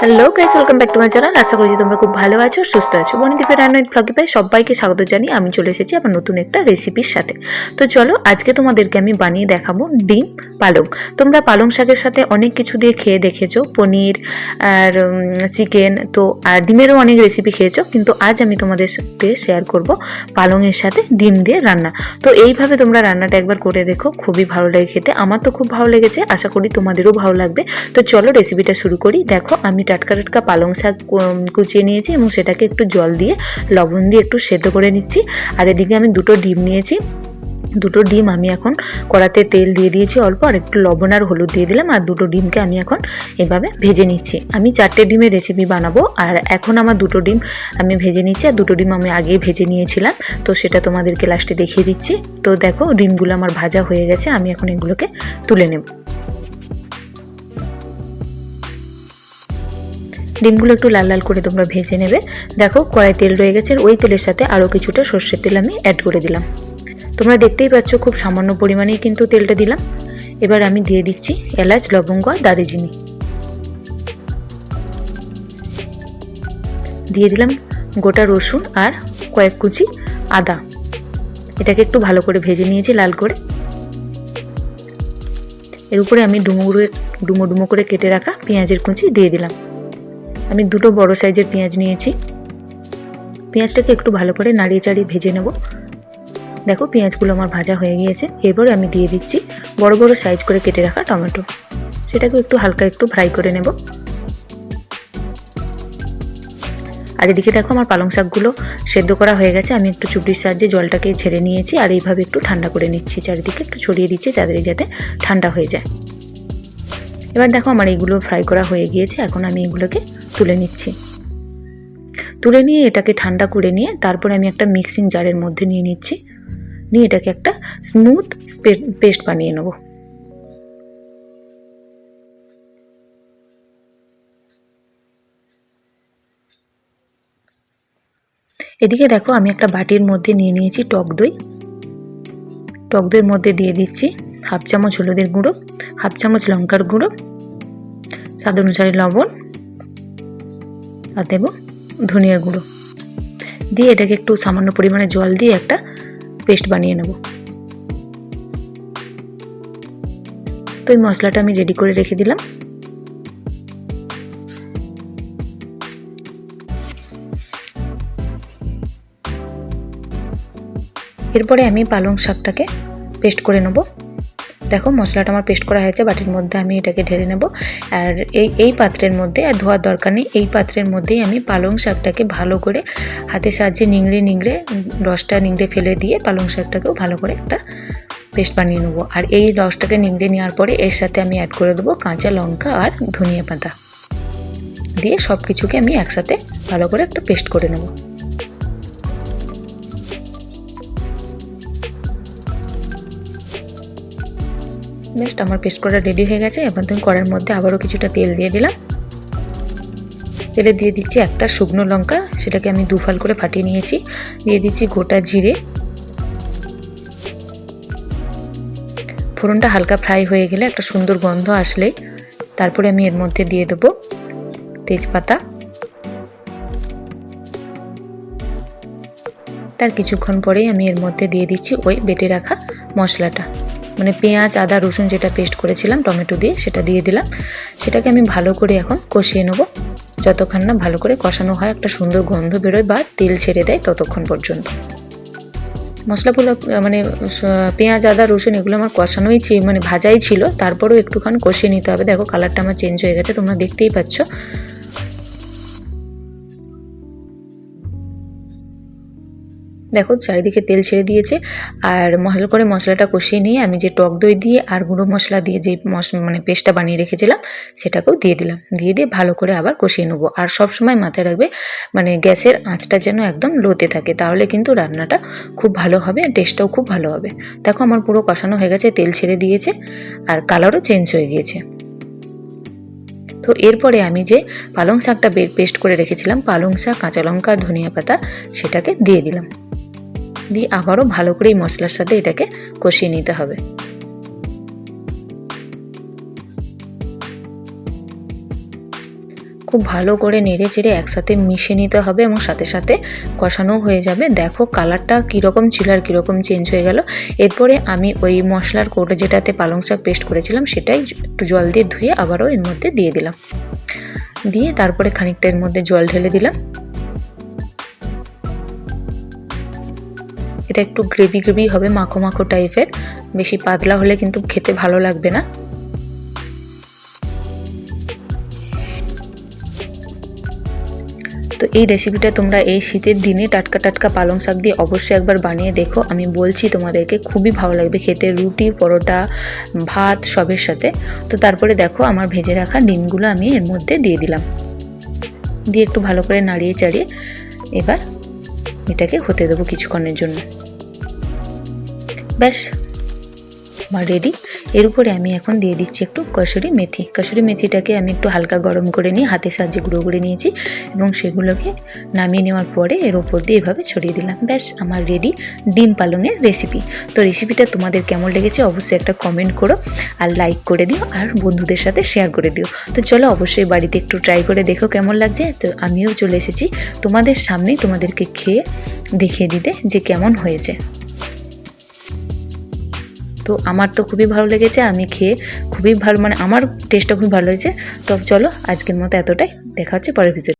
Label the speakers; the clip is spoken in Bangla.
Speaker 1: Hello guys welcome back to my channel আশা করি যে তোমরা খুব ভালো আছো, সুস্থ আছো। বনিদীপের রান্নার ব্লগে পাই সবাইকে স্বাগত জানিয়ে আমি চলে এসেছি আমার নতুন একটা রেসিপির সাথে। তো চলো, আজকে তোমাদেরকে আমি বানিয়ে দেখাবো ডিম পালং। তোমরা পালং শাকের সাথে অনেক কিছু দিয়ে খেয়ে দেখেছ, পনির আর চিকেন তো, আর ডিমেরও অনেক রেসিপি খেয়েছো, কিন্তু আজ আমি তোমাদের সাথে শেয়ার করব পালংয়ের সাথে ডিম দিয়ে রান্না। তো এইভাবে তোমরা রান্নাটা একবার করে দেখো, খুবই ভালো লাগে খেতে। আমার তো খুব ভালো লেগেছে, আশা করি তোমাদেরও ভালো লাগবে। তো চলো রেসিপিটা শুরু করি। দেখো, আমি টাটকা টাটকা পালং শাক কুচিয়ে নিয়েছি এবং সেটাকে একটু জল দিয়ে, লবণ দিয়ে একটু সেদ্ধ করে নিচ্ছি। আর এদিকে আমি দুটো ডিম নিয়েছি। দুটো ডিম আমি এখন কড়াতে তেল দিয়ে দিয়েছি অল্প, আর একটু লবণ আর হলুদ দিয়ে দিলাম, আর দুটো ডিমকে আমি এখন এভাবে ভেজে নিচ্ছি। আমি চারটে ডিমের রেসিপি বানাবো, আর এখন আমার দুটো ডিম আমি ভেজে নিচ্ছি, আর দুটো ডিম আমি আগেই ভেজে নিয়েছিলাম। তো সেটা তোমাদেরকে লাস্টে দেখিয়ে দিচ্ছি। তো দেখো, ডিমগুলো আমার ভাজা হয়ে গেছে, আমি এখন এগুলোকে তুলে নেব। ডিমগুলো একটু লাল লাল করে তোমরা ভেজে নেবে। দেখো কড়াই তেল রয়ে গেছে। ওই তেলের সাথে আরও কিছুটা সর্ষের তেল আমি অ্যাড করে দিলাম। তোমরা দেখতেই পাচ্ছ, খুব সামান্য পরিমাণেই কিন্তু তেলটা দিলাম। এবার আমি দিয়ে দিচ্ছি এলাচ, লবঙ্গ আর দারুচিনি। দিয়ে দিলাম গোটা রসুন আর কয়েক কুচি আদা। এটাকে একটু ভালো করে ভেজে নিয়েছি লাল করে। এর উপরে আমি ডুমো ডুমো ডুমো করে কেটে রাখা পেঁয়াজের কুচি দিয়ে দিলাম। আমি দুটো বড় সাইজের পেঁয়াজ নিয়েছি। পেঁয়াজটাকে একটু ভালো করে নাড়িয়ে চাড়িয়ে ভেজে নেব। দেখো পেঁয়াজগুলো আমার ভাজা হয়ে গিয়েছে। এরপরে আমি দিয়ে দিচ্ছি বড় বড় সাইজ করে কেটে রাখা টমেটো। সেটাকে একটু হালকা একটু ফ্রাই করে নেব। আর এদিকে দেখো আমার পালং শাকগুলো সেদ্ধ করা হয়ে গেছে। আমি একটু চুপড়ির সাহায্যে জলটাকে ছেড়ে নিয়েছি আর এইভাবে একটু ঠান্ডা করে নিচ্ছি। চারিদিকে একটু ছড়িয়ে দিচ্ছি তাদের যাতে ঠান্ডা হয়ে যায়। এবার দেখো আমার এইগুলো ফ্রাই করা হয়ে গিয়েছে। এখন আমি এগুলোকে তুলে নিচ্ছি। তুলে নিয়ে এটাকে ঠান্ডা করে নিয়ে তারপরে আমি একটা মিক্সিং জারের মধ্যে নিয়ে নিচ্ছি। নিয়ে এটাকে একটা স্মুথ পেস্ট বানিয়ে নেব। এদিকে দেখো আমি একটা বাটির মধ্যে নিয়ে নিয়েছি টক দই। টক দইয়ের মধ্যে দিয়ে দিচ্ছি হাফ চামচ হলুদের গুঁড়ো, হাফ চামচ লঙ্কার গুঁড়ো, স্বাদ অনুসারে লবণ আর দেবো ধনিয়ার গুঁড়ো। দিয়ে এটাকে একটু সামান্য পরিমাণে জল দিয়ে একটা পেস্ট বানিয়ে নেব। তো এই মশলাটা আমি রেডি করে রেখে দিলাম। এরপরে আমি পালং শাকটাকে পেস্ট করে নেব। দেখো মশলাটা আমার পেস্ট করা হয়েছে, বাটির মধ্যে আমি এটাকে ঢেলে নেব। আর এই এই পাত্রের মধ্যে, আর ধোয়ার দরকার নেই, এই পাত্রের মধ্যেই আমি পালং শাকটাকে ভালো করে হাতের সাহায্যে নিংড়ে নিংড়ে, রসটা নিংড়ে ফেলে দিয়ে পালং শাকটাকেও ভালো করে একটা পেস্ট বানিয়ে নেব। আর এই রসটাকে নিংড়ে নেওয়ার পরে এর সাথে আমি অ্যাড করে দেবো কাঁচা লঙ্কা আর ধনিয়া পাতা। দিয়ে সব কিছুকে আমি একসাথে ভালো করে একটা পেস্ট করে নেব। বেশ, আমার পেস্ট করা রেডি হয়ে গেছে। এবার তুমি কড়ার মধ্যে আবারও কিছুটা তেল দিয়ে দিলাম। তেলে দিয়ে দিচ্ছি একটা শুকনো লঙ্কা, সেটাকে আমি দুফাল করে ফাটিয়ে নিয়েছি। দিয়ে দিচ্ছি গোটা জিরে। ফোড়নটা হালকা ফ্রাই হয়ে গেলে একটা সুন্দর গন্ধ আসলে। তারপরে আমি এর মধ্যে দিয়ে দেবো তেজপাতা। তার কিছুক্ষণ পরেই আমি এর মধ্যে দিয়ে দিচ্ছি ওই বেটে রাখা মশলাটা। মানে পেঁয়াজ, আদা, রসুন যেটা পেস্ট করেছিলাম, টমেটো দিয়ে সেটা দিয়ে দিলাম। সেটাকে আমি ভালো করে এখন কষিয়ে নেব। যতক্ষণ না ভালো করে কষানো হয়, একটা সুন্দর গন্ধ বেরোয় বা তেল ছেড়ে দেয় ততক্ষণ পর্যন্ত। মশলাগুলো মানে পেঁয়াজ, আদা, রসুন এগুলো আমার কষানোই ছিল মানে ভাজাই ছিল। তারপরেও একটুখানি কষিয়ে নিতে হবে। দেখো কালারটা আমার চেঞ্জ হয়ে গেছে, তোমরা দেখতেই পাচ্ছ। দেখো, চারিদিকে তেল ছেড়ে দিয়েছে আর ভালো করে মশলাটা কষিয়ে নিয়ে আমি যে টক দই দিয়ে আর গুঁড়ো মশলা দিয়ে যে মানে পেস্টটা বানিয়ে রেখেছিলাম, সেটাকেও দিয়ে দিলাম। দিয়ে দিয়ে ভালো করে আবার কষিয়ে নেব। আর সব সময় মাথায় রাখবে মানে গ্যাসের আঁচটা যেন একদম লোতে থাকে, তাহলে কিন্তু রান্নাটা খুব ভালো হবে আর টেস্টটাও খুব ভালো হবে। দেখো, আমার পুরো কষানো হয়ে গেছে, তেল ছেড়ে দিয়েছে আর কালারও চেঞ্জ হয়ে গিয়েছে। তো এরপরে আমি যে পালং শাকটা পেস্ট করে রেখেছিলাম, পালং শাক, কাঁচা লঙ্কা আর ধনিয়া পাতা, সেটাকে দিয়ে দিলাম। দিয়ে আবারও ভালো করে এই মশলার সাথে এটাকে কষিয়ে নিতে হবে। খুব ভালো করে নেড়ে চেড়ে একসাথে মিশিয়ে নিতে হবে এবং সাথে সাথে কষানো হয়ে যাবে। দেখো কালারটা কীরকম ছিল আর কীরকম চেঞ্জ হয়ে গেল। এরপরে আমি ওই মশলার কৌটো যেটাতে পালং শাক পেস্ট করেছিলাম সেটাই একটু জল দিয়ে ধুয়ে আবারও এর মধ্যে দিয়ে দিলাম। দিয়ে তারপরে খানিকটা এর মধ্যে জল ঢেলে দিলাম। এটা একটু গ্রেভি গ্রেভি হবে, মাখো মাখো টাইপের বেশি পাতলা হলে কিন্তু খেতে ভালো লাগবে না। তো এই রেসিপিটা তোমরা এই শীতের দিনে টাটকা টাটকা পালং শাক দিয়ে অবশ্যই একবার বানিয়ে দেখো। আমি বলছি তোমাদেরকে, খুবই ভালো লাগবে খেতে। রুটি, পরোটা, ভাত, সবের সাথে। তো তারপরে দেখো, আমার ভেজে রাখা ডিমগুলো আমি এর মধ্যে দিয়ে দিলাম। দিয়ে একটু ভালো করে নাড়িয়ে চাড়িয়ে এবার এটাকে হতে দেবো কিছুক্ষণের জন্য। ব্যাস আমার রেডি এর উপরে আমি এখন দিয়ে দিচ্ছি একটু কসুরি মেথি। কসুরি মেথিটাকে আমি একটু হালকা গরম করে নিয়ে হাতের সাহায্যে গুঁড়ো করে নিয়েছি এবং সেগুলোকে নামিয়ে নেওয়ার পরে এর ওপর দিয়ে এভাবে ছড়িয়ে দিলাম। ব্যাস, আমার রেডি ডিম পালংয়ের রেসিপি তো রেসিপিটা তোমাদের কেমন লেগেছে অবশ্যই একটা কমেন্ট করো আর লাইক করে দিও আর বন্ধুদের সাথে শেয়ার করে দিও। তো চলো অবশ্যই বাড়িতে একটু ট্রাই করে দেখো কেমন লাগছে। তো আমিও চলে এসেছি তোমাদের সামনেই তোমাদেরকে খেয়ে দেখিয়ে দিতে যে কেমন হয়েছে। তো আমার তো খুবই ভালো লেগেছে, আমি খেয়ে খুবই ভালো মানে আমার টেস্টটা খুবই ভালো হয়েছে তো চলো, আজকের মতো এতটাই। দেখা হচ্ছে পরের ভিতরে